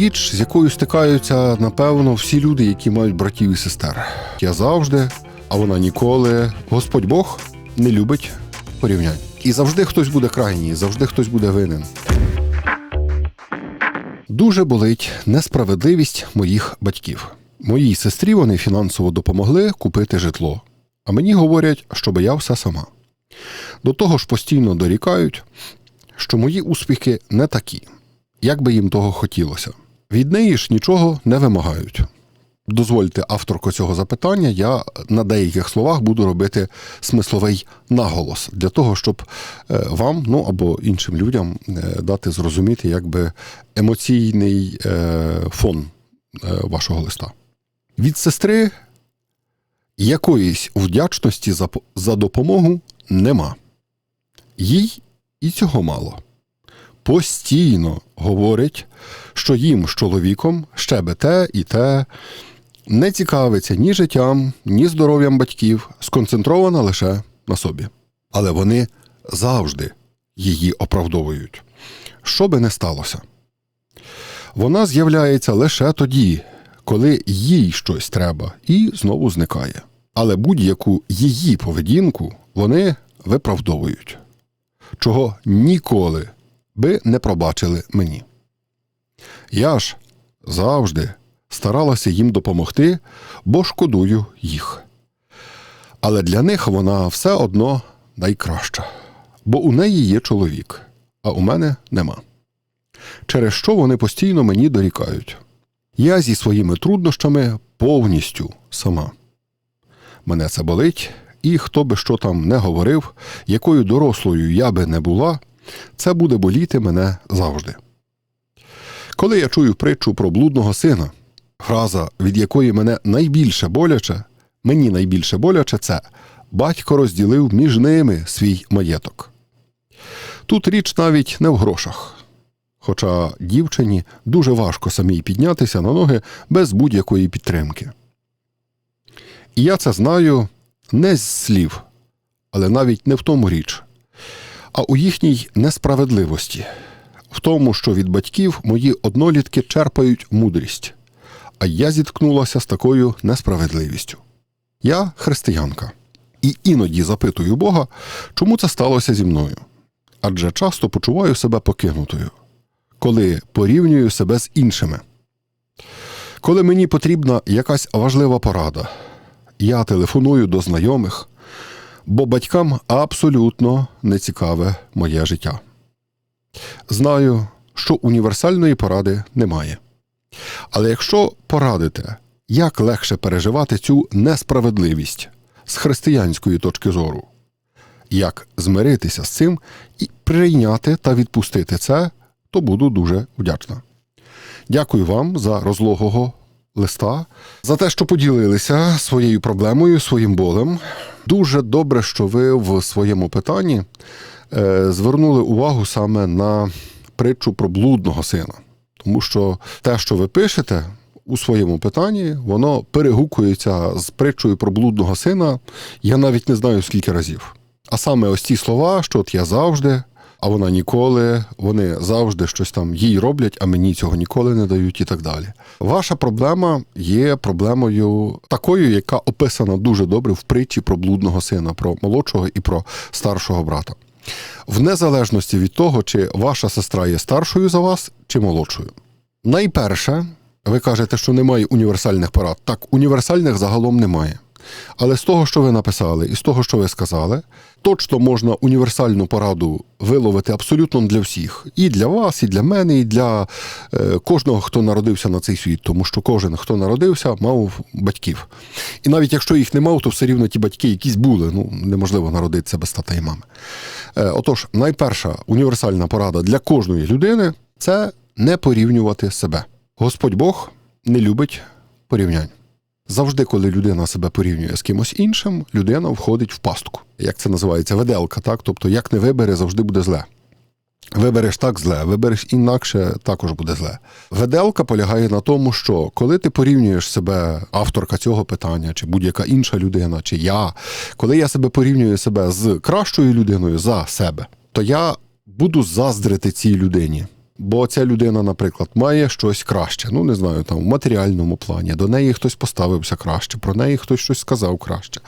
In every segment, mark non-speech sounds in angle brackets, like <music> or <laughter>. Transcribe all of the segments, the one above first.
річ, з якою стикаються, напевно, всі люди, які мають братів і сестер. Я завжди, а вона ніколи. Господь Бог не любить порівнянь. І завжди хтось буде крайній, завжди хтось буде винен. Дуже болить несправедливість моїх батьків. Моїй сестрі вони фінансово допомогли купити житло, а мені говорять, щоб я все сама. До того ж постійно дорікають, що мої успіхи не такі, як би їм того хотілося. Від неї ж нічого не вимагають. Дозвольте авторку цього запитання, я на деяких словах буду робити смисловий наголос для того, щоб е, вам, ну або іншим людям е, дати зрозуміти якби емоційний е, фон вашого листа. Від сестри якоїсь вдячності за допомогу нема. Їй і цього мало. Постійно говорить, що їм з чоловіком ще би те і те, не цікавиться ні життям, ні здоров'ям батьків, сконцентрована лише на собі. Але вони завжди її оправдовують. Що би не сталося. Вона з'являється лише тоді, коли їй щось треба, і знову зникає. Але будь-яку її поведінку вони виправдовують, чого ніколи би не пробачили мені. Я ж завжди старалася їм допомогти, бо шкодую їх. Але для них вона все одно найкраща, бо у неї є чоловік, а у мене нема. Через що вони постійно мені дорікають. Я зі своїми труднощами повністю сама. Мене це болить, і хто би що там не говорив, якою дорослою я би не була, це буде боліти мене завжди. Коли я чую притчу про блудного сина, фраза, від якої мене найбільше боляче, мені найбільше боляче, це батько розділив між ними свій маєток. Тут річ навіть не в грошах. Хоча дівчині дуже важко самій піднятися на ноги без будь-якої підтримки. І я це знаю не з слів, але навіть не в тому річ, а у їхній несправедливості, в тому, що від батьків мої однолітки черпають мудрість, а я зіткнулася з такою несправедливістю. Я християнка, і іноді запитую Бога, чому це сталося зі мною. Адже часто почуваю себе покинутою, коли порівнюю себе з іншими. Коли мені потрібна якась важлива порада, я телефоную до знайомих, бо батькам абсолютно не цікаве моє життя. Знаю, що універсальної поради немає. Але якщо порадите, як легше переживати цю несправедливість з християнської точки зору, як змиритися з цим і прийняти та відпустити це, то буду дуже вдячна. Дякую вам за розлогого листа, за те, що поділилися своєю проблемою, своїм болем. Дуже добре, що ви в своєму питанні е, звернули увагу саме на притчу про блудного сина. Тому що те, що ви пишете у своєму питанні, воно перегукується з притчою про блудного сина, я навіть не знаю скільки разів. А саме ось ці слова, що от я завжди, а вона ніколи, вони завжди щось там їй роблять, а мені цього ніколи не дають і так далі. Ваша проблема є проблемою такою, яка описана дуже добре в притчі про блудного сина, про молодшого і про старшого брата. В незалежності від того, чи ваша сестра є старшою за вас, чи молодшою. Найперше, ви кажете, що немає універсальних порад. Так, універсальних загалом немає. Але з того, що ви написали, і з того, що ви сказали, точно можна універсальну пораду виловити абсолютно для всіх. І для вас, і для мене, і для е, кожного, хто народився на цей світ. Тому що кожен, хто народився, мав батьків. І навіть якщо їх не мав, то все рівно ті батьки якісь були. Ну, неможливо народитися без тата і мами. Е, отож, найперша універсальна порада для кожної людини це не порівнювати себе. Господь Бог не любить порівнянь. Завжди, коли людина себе порівнює з кимось іншим, людина входить в пастку. Як це називається? Веделка, так? Тобто, як не вибере, завжди буде зле. Вибереш так зле, вибереш інакше, також буде зле. Веделка полягає на тому, що коли ти порівнюєш себе, авторка цього питання, чи будь-яка інша людина, чи я, коли я себе порівнюю себе з кращою людиною за себе, то я буду заздрити цій людині. Бо ця людина, наприклад, має щось краще. Ну, не знаю, там в матеріальному плані. До неї хтось поставився краще, про неї хтось щось сказав краще.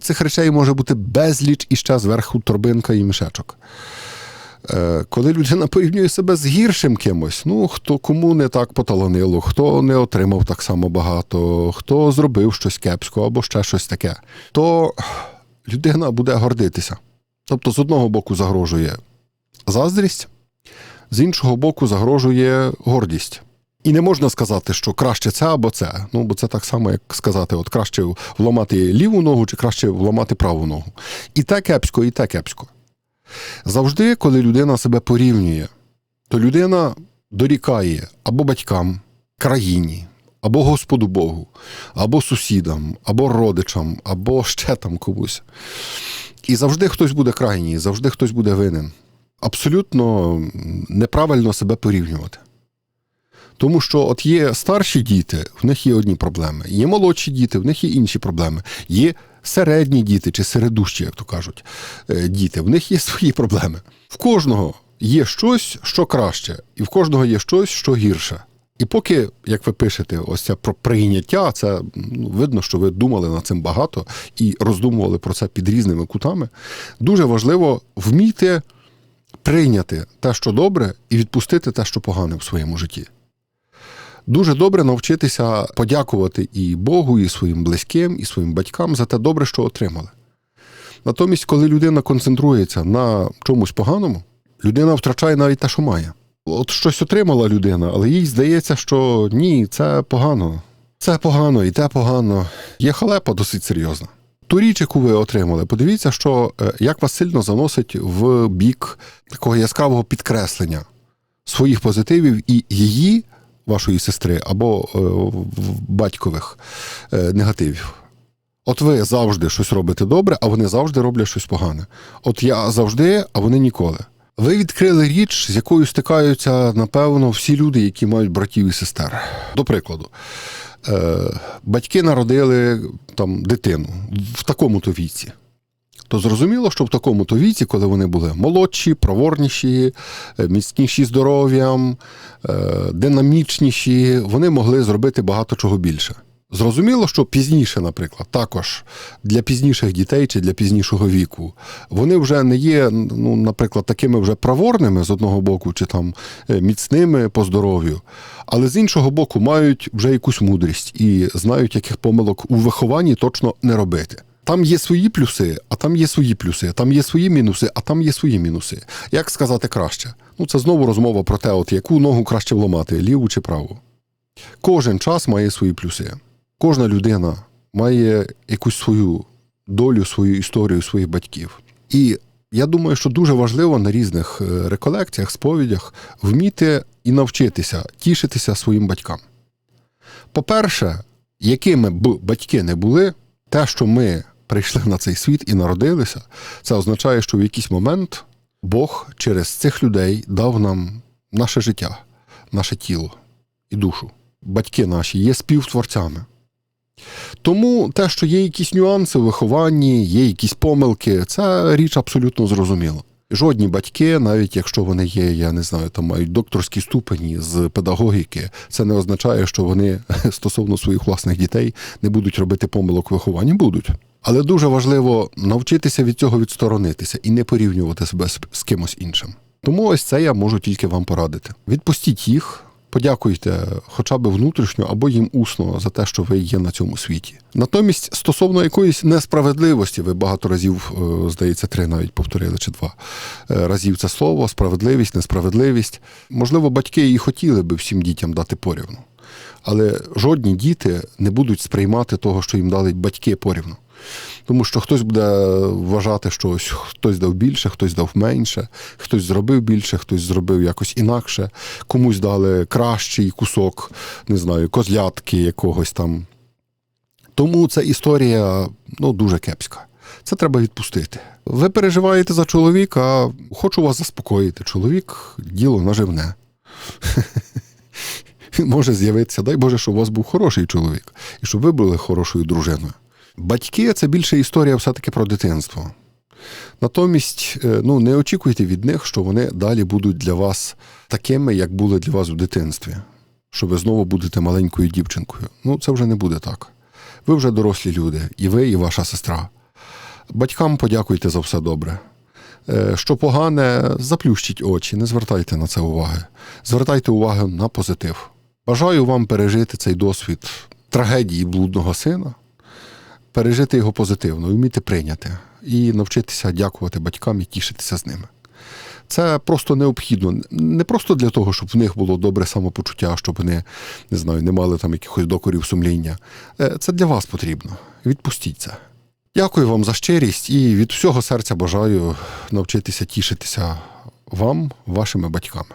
Цих речей може бути безліч і ще зверху торбинка і мішечок. Е, Коли людина <laughs> порівнює себе з гіршим кимось, ну хто кому не так поталанило, хто не отримав так само багато, хто зробив щось кепського або ще щось таке, то людина буде гордитися. Тобто, з одного боку загрожує заздрість, з іншого боку, загрожує гордість. І не можна сказати, що краще це або це. Ну, бо це так само, як сказати, от краще вламати ліву ногу чи краще вламати праву ногу. І те кепсько, і те кепсько. Завжди, коли людина себе порівнює, то людина дорікає або батькам, країні, або Господу Богу, або сусідам, або родичам, або ще там комусь. І завжди хтось буде крайній, завжди хтось буде винен. Абсолютно неправильно себе порівнювати. Тому що от є старші діти, в них є одні проблеми, є молодші діти, в них є інші проблеми. Є середні діти чи середущі, як то кажуть, е, діти, в них є <laughs> свої проблеми. В кожного є щось, що краще, і в кожного є щось, що гірше. І поки, як ви пишете, ось це про прийняття, це ну, видно, що ви думали над цим багато і роздумували про це під різними кутами. Дуже важливо вміти прийняти те, що добре, і відпустити те, що погане в своєму житті. Дуже добре навчитися подякувати і Богу, і своїм близьким, і своїм батькам за те добре, що отримали. Натомість, коли людина концентрується на чомусь поганому, людина втрачає навіть те, що має. От щось отримала людина, але їй здається, що ні, це погано. Це погано і те погано. Є халепа досить серйозна. Ту річ, яку ви отримали, подивіться, що е, як вас сильно заносить в бік такого яскравого підкреслення своїх позитивів і її, вашої сестри, або е, батькових е, негативів. От ви завжди щось робите добре, а вони завжди роблять щось погане. От я завжди, а вони ніколи. Ви відкрили річ, з якою стикаються, напевно, всі люди, які мають братів і сестер. До прикладу, батьки народили там дитину в такому-то віці. То зрозуміло, що в такому-то віці, коли вони були молодші, проворніші, е, міцніші здоров'ям, е, динамічніші, вони могли зробити багато чого більше. Зрозуміло, що пізніше, наприклад, також для пізніших дітей чи для пізнішого віку, вони вже не є, ну, наприклад, такими вже праворними з одного боку, чи там е, міцними по здоров'ю, але з іншого боку мають вже якусь мудрість і знають, яких помилок у вихованні точно не робити. Там є свої плюси, а там є свої плюси, там є свої мінуси, а там є свої мінуси. Як сказати краще? Ну, це знову розмова про те, от яку ногу краще вламати, ліву чи праву. Кожен час має свої плюси. Кожна людина має якусь свою долю, свою історію своїх батьків. І я думаю, що дуже важливо на різних е, реколекціях, сповідях вміти і навчитися тішитися своїм батькам. По-перше, якими б батьки не були, те, що ми прийшли на цей світ і народилися, це означає, що в якийсь момент Бог через цих людей дав нам наше життя, наше тіло і душу. Батьки наші є співтворцями. Тому те, що є якісь нюанси в вихованні, є якісь помилки, це річ абсолютно зрозуміла. Жодні батьки, навіть якщо вони є, я не знаю, там мають докторські ступені з педагогіки, це не означає, що вони <laughs> стосовно своїх власних дітей не будуть робити помилок в вихованні. Будуть. Але дуже важливо навчитися від цього відсторонитися і не порівнювати себе з кимось іншим. Тому ось це я можу тільки вам порадити. Відпустіть їх, подякуйте хоча б внутрішньо або їм усно за те, що ви є на цьому світі. Натомість, стосовно якоїсь несправедливості, ви багато разів, е, здається, три навіть повторили чи два е, разів це слово, справедливість, несправедливість. Можливо, батьки і хотіли би всім дітям дати порівну. Але жодні діти не будуть сприймати того, що їм дали батьки порівну. Тому що хтось буде вважати, що ось хтось дав більше, хтось дав менше, хтось зробив більше, хтось зробив якось інакше, комусь дали кращий кусок, не знаю, козлятки якогось там. Тому ця історія ну, дуже кепська. Це треба відпустити. Ви переживаєте за чоловіка, хочу вас заспокоїти. Чоловік діло наживне. <laughs> <laughs> Може з'явитися, дай Боже, щоб у вас був хороший чоловік, і щоб ви були хорошою дружиною. Батьки це більше історія все-таки про дитинство. Натомість, е, ну, не очікуйте від них, що вони далі будуть для вас такими, як були для вас у дитинстві, що ви знову будете маленькою дівчинкою. Ну, це вже не буде так. Ви вже дорослі люди, і ви, і ваша сестра. Батькам подякуйте за все добре. Е, Що погане, заплющіть очі, не звертайте на це уваги. Звертайте увагу на позитив. Бажаю вам пережити цей досвід трагедії блудного сина, пережити його позитивно, вміти прийняти і навчитися дякувати батькам і тішитися з ними. Це просто необхідно. Не просто для того, щоб в них було добре самопочуття, щоб вони не знаю, не мали там якихось докорів сумління. Е, Це для вас потрібно. Відпустіть це. Дякую вам за щирість і від всього серця бажаю навчитися тішитися вам, вашими батьками.